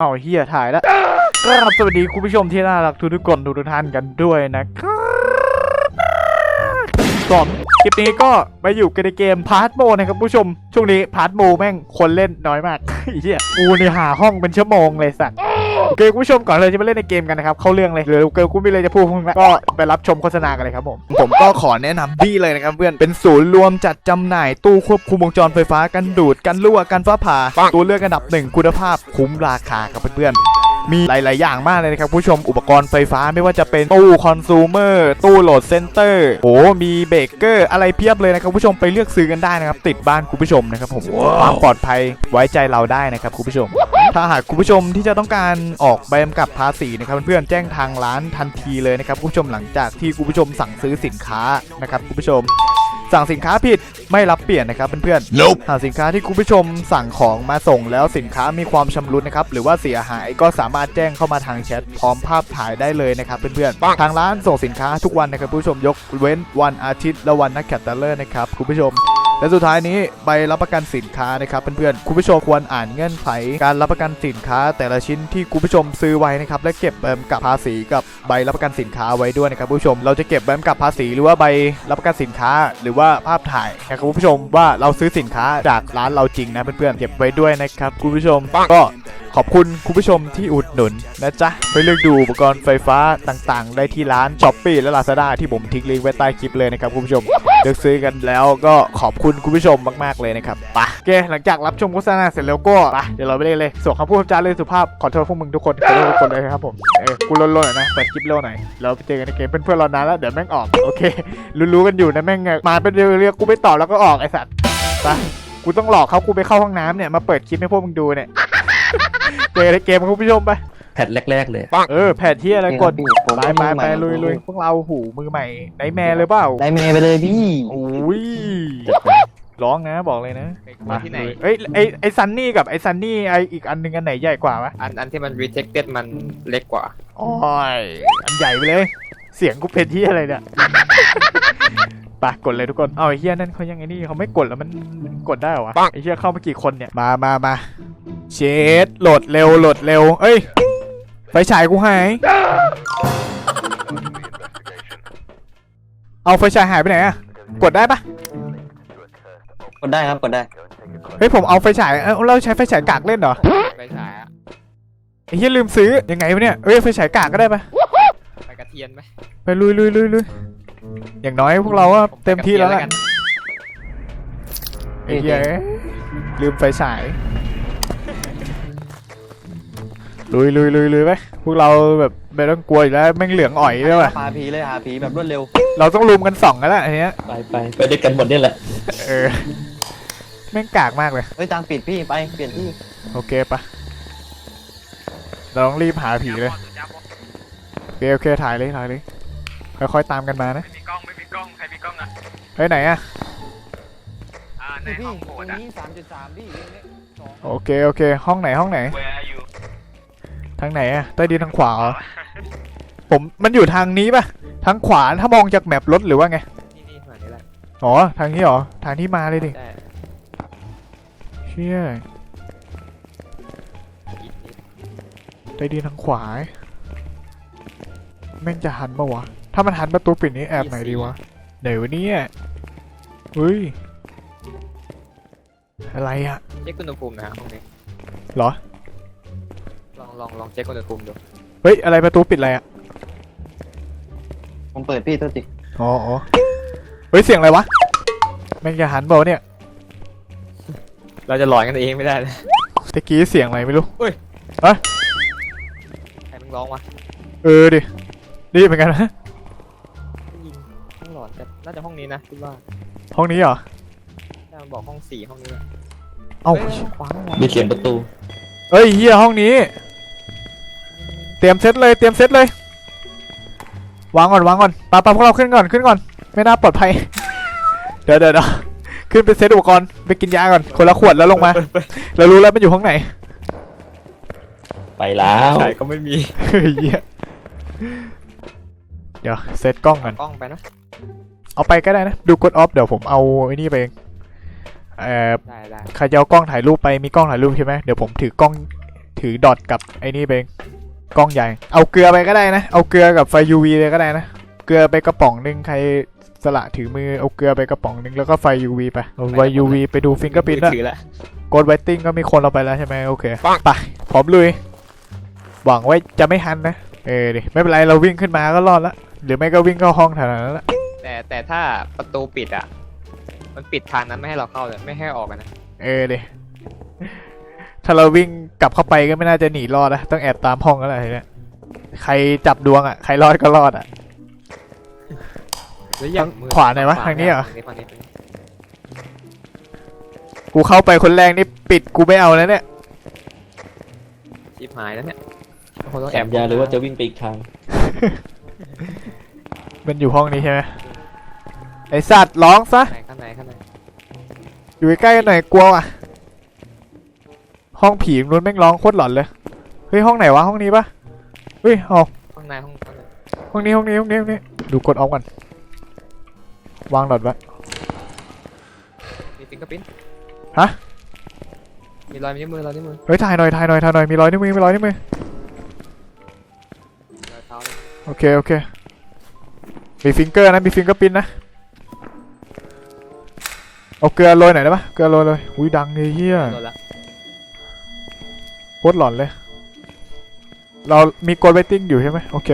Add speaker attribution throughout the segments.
Speaker 1: เอาเฮียถ่ายแล้วครับสวัสดีคุณผู้ชมที่น่ารักทุกทุกคนทุกทุกท่านกันด้วยนะครับสอนคลิปนี้ก็มาอยู่กันในเกมพาร์ทโมนะครับผู้ชม ช่วงนี้พาร์ทโมแม่งคนเล่นน้อยมากเฮียกูนี่หาห้องเป็นชั่วโมงเลยสัตว์ โอเคคุณผู้ชมก่อนเลยจะมาเล่นในเกมกันนะครับ เข้าเรื่องเลยหรือเกิดกูไม่เลยจะพูดพวกนั้นก็ไปรับชมโฆษณากันเลยครับผม ผมก็ขอแนะนำดีเลยนะครับเพื่อน เป็นศูนย์รวมจัดจำหน่ายตู้ควบคุมวงจรไฟฟ้ากันดูดกันรั่วกันฟ้าผ่า ตัวเลือกอันดับหนึ่งคุณภาพคุ้มราคาครับเพื่อนๆ มีหลาย ๆ อย่างมากเลยนะครับผู้ชมอุปกรณ์ไฟฟ้าไม่ว่าจะเป็นตู้คอน sumer ตู้โหลดเซนเตอร์โอ้มีเบรกเกอร์อะไรเพียบเลยนะครับผู้ชมไปเลือกซื้อกันได้นะครับติดบ้านคุณผู้ชมนะครับผมความปลอดภัยไว้ใจเราได้นะครับคุณผู้ชม ถ้าหากคุณผู้ชมที่จะต้องการออกใบกำกับภาษีนะครับเพื่อนๆแจ้งทางร้านทันทีเลยนะครับคุณผู้ชมหลังจากที่คุณผู้ชมสั่งซื้อสินค้านะครับคุณผู้ชม สั่งสินค้าผิดไม่รับเปลี่ยนนะครับเพื่อนๆ
Speaker 2: Nope.
Speaker 1: หากสินค้าที่คุณผู้ชมสั่งของมาส่งแล้วสินค้ามีความชำรุดนะครับหรือว่าเสียหายก็สามารถแจ้งเข้ามาทางแชทพร้อมภาพถ่ายได้เลยนะครับเพื่อนๆ ทางร้านส่งสินค้าทุกวันนะครับคุณผู้ชมยกเว้นวันอาทิตย์และวันนักขัตฤกษ์นะครับคุณผู้ชม และสุดท้ายนี้ใบรับประกันสินค้านะครับเพื่อนๆคุณผู้ชมควรอ่านเงื่อนไข การรับประกันสินค้า แต่ละชิ้นที่คุณผู้ชมซื้อไว้นะครับและเก็บใบกำกับภาษีกับใบรับประกันสินค้าไว้ด้วยนะครับคุณผู้ชม เราจะเก็บใบกำกับภาษีหรือว่าใบรับประกันสินค้า หรือว่าภาพถ่ายนะครับคุณผู้ชมว่าเราซื้อสินค้าจากร้านเราจริงนะเพื่อนๆเก็บไว้ด้วยนะครับคุณผู้ชมก็ขอบคุณคุณผู้ชมที่อุดหนุนนะจ๊ะ ไปเลือกดูอุปกรณ์ไฟฟ้าต่างๆ ได้ที่ร้านช้อปปี้และ Lazada ที่ผมทิ้งลิงก์ไว้ใต้คลิปเลยนะครับคุณผู้ชม เลือกซื้อกันแล้วก็ขอบคุณคุณผู้ชมมากๆเลยนะครับไปะโอเคหลังจากรับชมโฆษณาเสร็จแล้วก็ไปเดี๋ยวเราไปเล่นเลยส่งคำพูดคำจาเลยสุภาพขอโทษพวกมึงทุกคนขอโทษทุกคนเลยครับผมเออกูลนๆหน่อยนะเปิดคลิปเร็วหน่อยเราไปเจอกันในเกมเป็นเพื่อนเรานานแล้วเดี๋ยวแม่งออกโอเค รู้ๆกันอยู่นะแม่งมาเป็นเรียกๆกูไม่ตอบแล้วก็ออกไอ้สัตว์ไปกูต้องหลอกเขากูไปเข้าห้องน้ำเนี่ยมาเปิดคลิปให้พวกมึงดูเนี่ย เจอในเกมคุณผู้ชมไป
Speaker 3: แพทแรก ๆ เลย
Speaker 1: เออแผนที่อะไรกด
Speaker 4: พี่ผม
Speaker 1: ไป
Speaker 4: ก็
Speaker 1: ไป
Speaker 4: มือ
Speaker 1: ไป
Speaker 4: ใหม่
Speaker 1: ลุยลุยพวกเราหูมือใหม่ไนแม่เลยเปล่า
Speaker 4: ได้เมย์ไปเลยพี่
Speaker 1: โอ้ยร้องนะบอกเลยนะ
Speaker 5: มาที่ไหน
Speaker 1: เอ้ยไอไอซันนี่กับไอซันนี่ไออีกอันหนึงอันไหนใหญ่กว่าวะ
Speaker 5: อันอันที่มัน rejected มันเล็กกว่า
Speaker 1: โอ้ยอันใหญ่ไปเลย เสียงกูเป็นที่อะไรเนี่ยไปกดเลยทุกคนเอาไอเฮียนั่นเขายังไงนี่เขาไม่กดแล้วมันมันกดได้เหรอวะ
Speaker 5: ปัง
Speaker 1: ไอเฮียเข้ามากี่คนเนี่ยมามามา เชดโหลดเร็วโหลดเร็ว เอ้ย ไฟฉายกูหาย เอาไฟฉายหายไปไหนอะกดได้ปะ
Speaker 4: กดได้ครับกดได้
Speaker 1: เฮ้ยผมเอาไฟฉาย เอ้าเราใช้ไฟฉายกากเล่นเหรอ
Speaker 5: ไปฉายอะ
Speaker 1: ไอ้เหี้ยลืมซื้อ ยังไงวะเนี่ย เอ้ยไฟฉายกากก็ได้ปะ
Speaker 5: ไปกระเทียนไหม
Speaker 1: ไปลุยลุยลุยลุยอย่างน้อยพวกเราก็เต็มที่แล้วแหละ
Speaker 5: กัน
Speaker 1: ไอ้เหี้ยเอ้ยลืมไฟฉาย ลุยลุยลุยลุยไปพวกเราแบบไม่ต้องกลัวอยู่แล้วแม่งเหลืองอ่อยด้วยว่ะ
Speaker 4: หาผีเลยหาผีแบบรวดเร็ว
Speaker 1: เราต้องลุมกันสองกันแล้วอันเนี้ย
Speaker 3: ไปไปไปด้วยกันหมดเนี่ยแหละ
Speaker 1: เออแม่งกากมากเลย
Speaker 4: เฮ้ยตังปิดพี่ไปเปลี่ยนที่
Speaker 1: โอเคปะเราต้องรีบหาผีเลยโอเคโอเคถ่ายเลยถ่ายเลยค่อยๆตามกันมานะ
Speaker 5: ไม่มีกล้องไม่มีกล้องใครมีกล้องอะ
Speaker 1: เฮ้ยไหนอะ
Speaker 5: อ่าใน
Speaker 4: พี่
Speaker 5: ห้องโห
Speaker 4: ตร
Speaker 5: ด
Speaker 4: ง
Speaker 5: อะ
Speaker 4: นี้สามจุดสามพี่ตรงนี้สอง
Speaker 1: โอเคโอเค ห้องไหนห้องไหน
Speaker 5: Where are you
Speaker 1: ทางไหนอะใต้ดินทางขวาเหรอผมมันอยู่ทางนี้ปะทางขวาถ้ามองจากแมปรถหรือว่าไง
Speaker 5: นี่นี่ฝั่งนี้แหละ
Speaker 1: อ๋อทางนี้เหรอทางที่มาเลยดิ
Speaker 5: ได้
Speaker 1: เชี่ย
Speaker 5: อีกนิด
Speaker 1: ใต้ดินทางขวาแม่งจะหันปะวะถ้ามันหันประตูปิดนี้แอบไหนดีวะไหนวะเนี่ยเฮ้ยอะไรอะ
Speaker 5: เช็คอุณหภูมินะฮะห้องนี้
Speaker 1: เหรอ
Speaker 5: ลองลองลองเช็คอุณหภูมิดู
Speaker 1: เฮ้ย อะไรประตูปิดอะไรอะ
Speaker 4: ผมเปิดพี่ตัวติ
Speaker 1: อ๋ออ๋อเฮ้ย เสียงอะไรวะแม่งจะหันเปล่าวะเนี่ย
Speaker 5: เราจะหลอนกันเองไม่ได้เลย
Speaker 1: ตะกี้เสียงอะไรไม่รู้
Speaker 5: ใครมึงร้องวะ
Speaker 1: เออดิดีเหมือนกันนะ
Speaker 5: ได้ยินห้องหลอนแต่น่าจะห้องนี้นะคิดว่า
Speaker 1: ห้องนี้เหรอ
Speaker 5: ถ้ามันบอกห้องสี่ห้องนี้อะ
Speaker 1: เอ้า
Speaker 5: เอ้ยขวางขวาง
Speaker 3: มีเสียงประตู
Speaker 1: เอ้ยเฮียห้องนี้ เตรียมเซตเลยเตรียมเซตเลยวางก่อนวางก่อนปาปาพวกเราขึ้นก่อนขึ้นก่อน ไม่น่าปลอดภัยเดี๋ยวเดี๋ยวเดี๋ยวขึ้นไปเซตอุปกรณ์ไปกินยาก่อนคนละขวดแล้วลงมาเรารู้แล้วมันอยู่ห้องไหน
Speaker 3: ไปแล้ว
Speaker 5: ใช่ก็ไม่มี
Speaker 1: เฮ้ยเหี้ยเดี๋ยวเซตกล้องก่อน
Speaker 5: กล้องไปนะ
Speaker 1: เอาไปก็ได้นะ ดูกดออฟเดี๋ยวผมเอาไอ้นี่ไปเองเอ่อ
Speaker 5: ได้ได้
Speaker 1: ใครจะเอากล้องถ่ายรูปไปมีกล้องถ่ายรูปใช่ไหมเดี๋ยวผมถือกล้องถือดอทกับไอ้นี่ไป กล้องใหญ่ เอาเกลือไปก็ได้นะ เอาเกลือกับไฟ UV เลยก็ได้นะ เกลือไปกระป๋องหนึ่งใครสละถือมือเอาเกลือไปกระป๋องหนึ่งแล้วก็ไฟ UV ไปเอาไฟ UV ไปดูฟิงเกอร์พินด้วย
Speaker 5: ถือละ
Speaker 1: กดไวติ้งก็มีคนเราไปแล้วใช่ไหมโอเคไปพร้อมลุย หวังไว้จะไม่ทันนะ เออดิไม่เป็นไรเราวิ่งขึ้นมาก็รอดละหรือไม่ก็วิ่งเข้าห้องแถวนั้นละ
Speaker 5: แต่แต่ถ้าประตูปิดอะ มันปิดทางนั้นไม่ให้เราเข้าเลยไม่ให้ออกกันนะ
Speaker 1: เออดิ ถ้าเราวิ่งกลับเข้าไปก็ไม่น่าจะหนีรอดนะต้องแอบตามห้องแล้วแหละทีเนี้ยใครจับดวงอะใครรอดก็รอดอะ
Speaker 5: หรืออย่าง
Speaker 1: ขวาไหนวะทางนี้เหรอ
Speaker 5: ทางนี้ทางนี้ทางนี้
Speaker 1: กูเข้าไปคนแรกนี่ปิดกูไม่เอาแล้วเนี่ย
Speaker 5: ชิบหายแล้วเนี่ยคนต้อง
Speaker 3: แอ
Speaker 5: แอ
Speaker 3: บบยาหรือว่าจะวิ่งไปอีกทาง
Speaker 1: มันอยู่ห้องนี้ใช่ไหมไอสัตว์ร้องซะ
Speaker 5: ข้างในข้างในข้างใน
Speaker 1: อยู่ใกล้ๆกันหน่อยกลัวอะ ห้องผีนู้นแม่งร้องโคตรหลอนเลย เฮ้ยห้องไหนวะห้องนี้ปะเฮ้ยเอา
Speaker 5: ข้างในห้องข้างใน
Speaker 1: ห้องนี้ห้องนี้ห้องนี้ห้องนี้ดูกดออฟกันวางหลอดไว้
Speaker 5: มีฟิงเกอร์ปิ้น
Speaker 1: ฮะ
Speaker 5: มีรอยนิ้วมือรอยนิ้วมือ
Speaker 1: เฮ้ยถ่ายหน่อยถ่ายหน่อยถ่ายหน่อยมีรอยนิ้วมือมีรอยนิ้วมือ
Speaker 5: รอยเท้าเลย
Speaker 1: โอเคโอเคมีฟิงเกอร์นะมีฟิงเกอร์ปินนะเอาเกลือโรยหน่อยได้ปะเกลือโรยเลยอุ้ยดังเลยเฮีย
Speaker 5: โดนละ
Speaker 1: โคตรหลอนเลย เรามีกดไวติ้งอยู่ใช่ไหมโอเค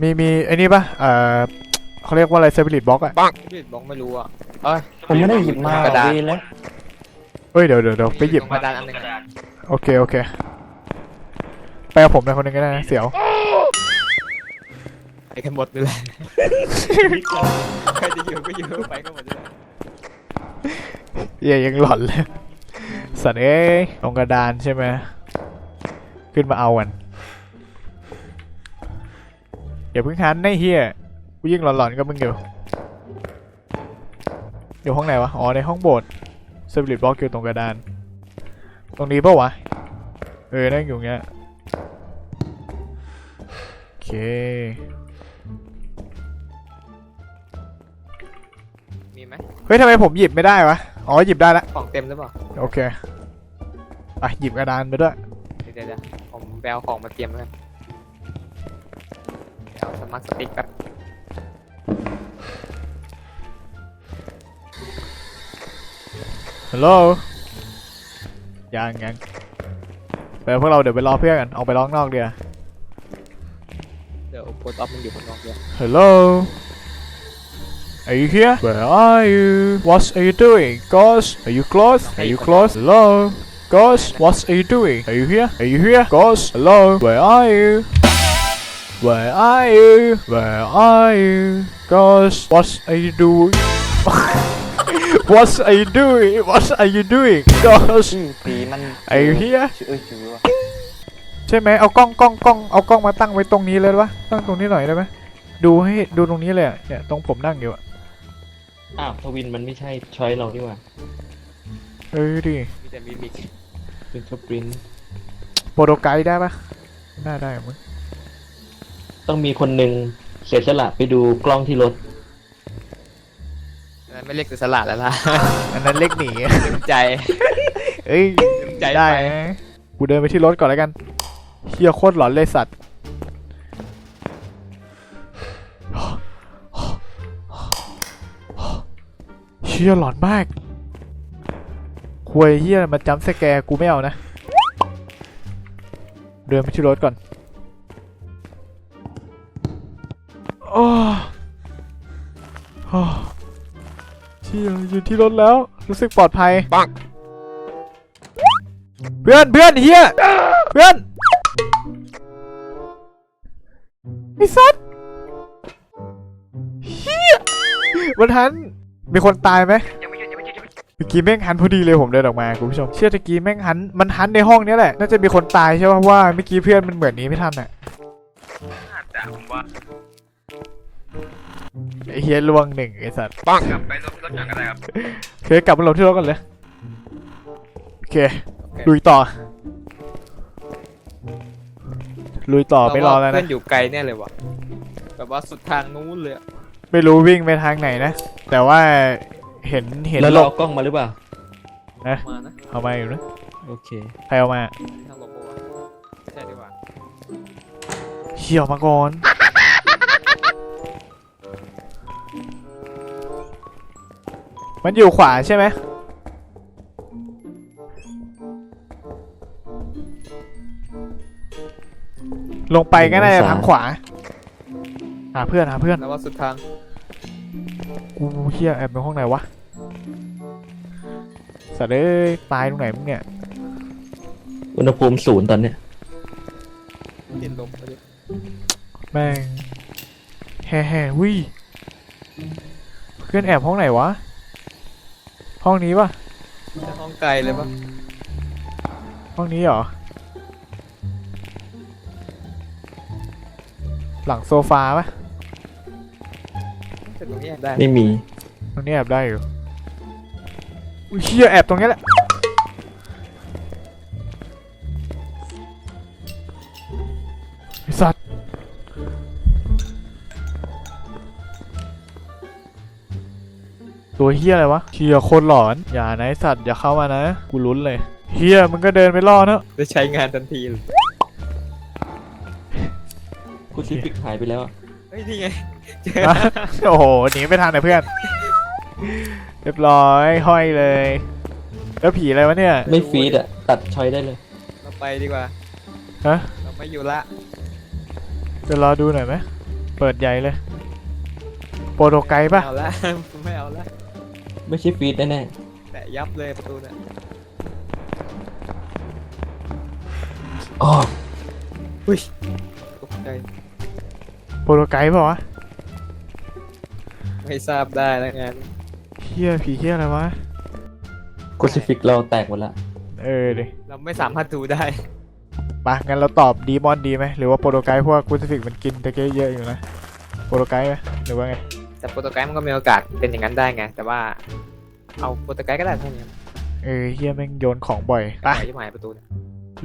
Speaker 1: มีมีไอ้นี่ปะเอ่อเขาเรียกว่าอะไรเซฟิลิตบล็อกอะ
Speaker 5: พี่บอกไม่รู้อะเอ้ย
Speaker 4: ผมไม่ได้หยิบมาก
Speaker 5: ระดาษ
Speaker 4: วีแล้ว
Speaker 1: เฮ้ยเดี๋ยวเดี๋ยวเดี๋ยวไปหยิบ
Speaker 5: กระดานอันหนึงอะ
Speaker 1: โอเคโอเคไปกับผมเลยคนหนึงก็ได้นะเสียว
Speaker 5: ไปกันหมดเลยแหละใครจะอยู่ก็อยู่ไปกันหมดเลย
Speaker 1: เหี้ยยังหลอนเลย สัตว์เอ้ยลงกระดานใช่ไหมขึ้นมาเอากันอย่าเพิ่งหันนะเฮียกูยิ่งหลอนๆกับมึงอยู่อยู่ห้องไหนวะ อ๋อ ในห้องโบสถ์เซฟลิตบล็อกอยู่ตรงกระดาน ตรงนี้ปะวะ เออ นั่งอยู่เงี้ย โอเค
Speaker 5: มีไหม
Speaker 1: เฮ้ยทำไมผมหยิบไม่ได้วะ อ๋อ หยิบได้ละ
Speaker 5: ของเต็มหรือเปล่า
Speaker 1: โอเคอะหยิบกระดานไปด้วย
Speaker 5: เดี๋ยวเดี๋ยวเดี๋ยวผมไปเอาของมาเตรียมแล้วกันเดี๋ยวเอาสมาร์ทสติ๊กแป๊บ
Speaker 1: ฮัลโหลยังยังไปพวกเราเดี๋ยวไปรอเพื่อนกันออกไปร้องนอกเดียว
Speaker 5: เดี๋ยวโปรตอฟมันอยู่ข้างนอกด้วย
Speaker 1: Hello Are you here? Where are you? What are you doing? Ghost? Are you close? Are you close? Hello? Ghost? What are you doing? Are you here? Are you here? Ghost? Hello? Where are you? Where are you? Where are you? Ghost? What are you doing? What are you doing? What are you doing? Ghost?
Speaker 4: ชื่อผีมัน
Speaker 1: Are you here?
Speaker 4: ชื่อเอ้ยชื่อวะ
Speaker 1: ใช่ไหมเอากล้องกล้องกล้องเอากล้องมาตั้งไว้ตรงนี้เลยได้ปะตั้งตรงนี้หน่อยได้ไหมดูให้ดูตรงนี้เลยอะเนี่ยตรงผมนั่งอยู่อะ
Speaker 3: อ้าวทวินมันไม่ใช่ช้อยเราดีกว่า
Speaker 1: เออดิ
Speaker 5: มีแต่มิมิก
Speaker 3: เป็นสปริน
Speaker 1: โปรโตไกด์ได้ปะน่าได้มึง
Speaker 3: ต้องมีคนหนึ่งเสียสละไปดูกล้องที่รถ
Speaker 5: อันนั้นไม่เรียกคือสลัดแล้วล่ะ
Speaker 1: อันนั้นเล็กหนี
Speaker 5: เต็มใจ
Speaker 1: เอ้ย
Speaker 5: เต็มใจ
Speaker 1: ได้
Speaker 5: ไป
Speaker 1: นะกูเดินไปที่รถก่อนแล้วกันเฮียโคตรหลอนเลยสัตว์ เฮียหลอนมากควยเฮียมาจำสแกร์กูไม่เอานะ เดินไปที่รถก่อนโอ้โอ้เชี่ยอยู่ที่รถแล้ว รู้สึกปลอดภัยเพื่อนเพื่อนเฮียเพื่อนไอ้สัตว์เฮียวันทัน มีคนตายไหมเมื่อกี้แม่งหันพอดีเลยผมเดินออกมาคุณผู้ชมเชื่อตะกี้แม่งหันมันหันในห้องเนี้ยแหละน่าจะมีคนตายใช่ป่ะเพราะว่าเมื่อกี้เพื่อนมันเหมือนหนี้ไม่ทันอะไอ้เฮียลวงหนึ่งไอ้สัตว์
Speaker 5: ปังกลับไปรถรถจักรอะไรครับ
Speaker 1: เคยกลับมาลงที่รถกันเลยโอเคลุยต่อลุยต่อไม่รอแล้ว
Speaker 5: เพื่
Speaker 1: นะ
Speaker 5: อนอยู่ไกลแน่เลยว่ะแบบว่าสุดทางนู้นเลยอะ
Speaker 1: ไม่รู้วิ่งไปทางไหนนะ แต่ว่าเห็นเห็น
Speaker 3: แล้ว
Speaker 1: หล
Speaker 3: เรา
Speaker 1: บ
Speaker 3: เอากล้องมาหรือเปล่า
Speaker 5: มานะ
Speaker 1: เอามาอยู่นะ
Speaker 3: โอเค
Speaker 1: ใครเอามา
Speaker 5: ทางโลโก้อะใช่ดีกว่า
Speaker 1: เขี่ยวมาก่อนมันอยู่ขวาใช่ไหมลงไปก็น่าจะทางขวา หาเพื่อนหาเพื่อน
Speaker 5: แล้วว่าสุดทาง
Speaker 1: กูเฮียแอบในห้องไหนวะสัตว์เอ้ยตายตรงไหนมึงเนี่ย
Speaker 3: อุณหภูมิศูนย์ตอนเนี้ย
Speaker 5: ติดลมไปดิ
Speaker 1: แม่งแฮ่แฮ่วิเพื่อนแอบห้องไหนวะ ห้องนี้ปะ
Speaker 5: จะห้องไกลเลยปะ
Speaker 1: ห้องนี้เหรอ หลังโซฟาปะ
Speaker 5: แต่ตรงนี้แอบได้
Speaker 3: ไม่มี
Speaker 1: ตรงนี้แอบได้อยู่อุ้ยเฮียแอบตรงนี้แหละไอสัตว์ตัวเฮียอะไรวะเฮียโคนหลอน อย่านะไอสัตว์อย่าเข้ามานะ กูลุ้นเลยเฮียมึงก็เดินไปล่อเนอะ
Speaker 5: ได้ใช้งานทันทีเลย
Speaker 3: กูซิฟิกหายไปแล้วอะ
Speaker 5: เฮ้ยนี่ไงเจอ
Speaker 1: ฮะโอ้โหหนีไม่ทันเลยเพื่อน เรียบร้อยห้อยเลย แล้วผีอะไรวะเนี่ย
Speaker 3: ไม่ฟีดอะตัดชอยได้เลย
Speaker 5: เราไปดีกว่า
Speaker 1: ฮะ
Speaker 5: เราไม่อยู่ละ
Speaker 1: เดี๋ยวรอดูหน่อยไหมเปิดใหญ่เลย โปรโตไกด์
Speaker 5: ไม่
Speaker 1: ป่ะ
Speaker 5: เอาละไม่เอาละ
Speaker 3: ไม่ใช่ฟีดแน่
Speaker 5: แต่ยับเลยประตูเนี่ย
Speaker 3: ๆอ๋อ
Speaker 5: ตกใจ
Speaker 1: โปรโตไกด์ป่ะวะ
Speaker 5: ไม่ทราบได้แล้วงาน
Speaker 1: เฮียผีเฮียอะไรวะ
Speaker 3: กูซิฟิกเราแตกหมดละ
Speaker 1: เออดิ
Speaker 5: เราไม่สามารถดูได้
Speaker 1: ไปะงั้นเราตอบดีมอนดีไหมหรือว่าโปรโตไกด์เพราะว่ากูสฟิกมันกินตะเกียเยอะอยู่นะโปรโตไกด์ไหมหรือว่าไง
Speaker 5: แต่โปรโตไกด์มันก็มีโอกาสเป็นอย่างนั้นได้ไง แต่ว่า เอาโปรโตไกด์ก็ได้เท่านี้
Speaker 1: เออเฮียแม่งโยนของบ่อย
Speaker 5: ไป
Speaker 1: ไป
Speaker 5: ที่หมายประตูเนี่ย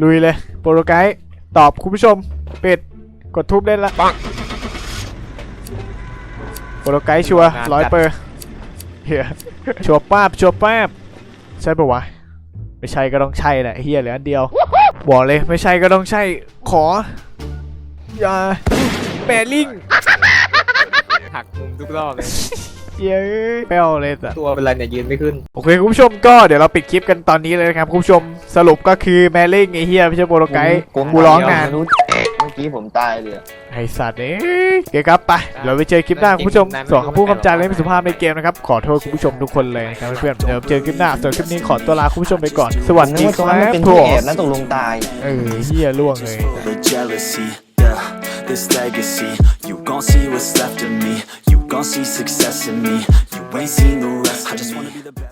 Speaker 1: ลุยเลยโปรโตไกด์ตอบคุณผู้ชมปิดกดทุบได้ละโปร โตไกด์ชัวร้อยเปอร์เฮียชัวร์ป้าบชัวร์ป้าบใช่ปะวะ ไม่ใช่ก็ต้องใช่แหละเฮียเหลืออันเดียว บอกเลยไม่ใช่ก็ต้องใช่ ขอ อย่าแปรลิง
Speaker 5: หักมุมทุกรอบเลย
Speaker 1: เย้ยเปรี้ยวเลยสัส
Speaker 5: ตัวเป็นไรเนี่ยยืนไม่ขึ้น
Speaker 1: โอเคคุณผู้ชมก็เดี๋ยวเราปิดคลิปกันตอนนี้เลยนะครับคุณผู้ชมสรุปก็คือแมลิงไอเฮียไม่ใช่โปรโตไกด์กูร้องนาน
Speaker 4: ไม่รู้ เมื่อกี้ผมตายเลยอะ
Speaker 1: ไอสัตว์เอ้ยโอเคครับไปเดี๋ยวไปเจอคลิปหน้าคุณผู้ชมส่วนคำพูดคำจาและไม่สุภาพในเกมนะครับ ขอโทษคุณผู้ชมทุกคนเลยนะครับเพื่อนๆเดี๋ยวเจอคลิปหน้าส่วนคลิปนี้ขอตัวลาคุณผู้ชมไปก่อน สวัส
Speaker 4: นึก
Speaker 1: ดี
Speaker 4: ว่า
Speaker 1: ค
Speaker 4: ตรง
Speaker 1: รั
Speaker 4: นั้นมัน
Speaker 1: บ
Speaker 4: เป็น
Speaker 1: ผ
Speaker 4: ที่
Speaker 1: ม
Speaker 4: แอบนะตกลงตาย
Speaker 1: เออเฮียล่วงเลย
Speaker 2: over jealousy. Yeah, this legacy. You gon' see what's left of me. You gon' see success in me. You ain't seen the rest. I just wanna be the best.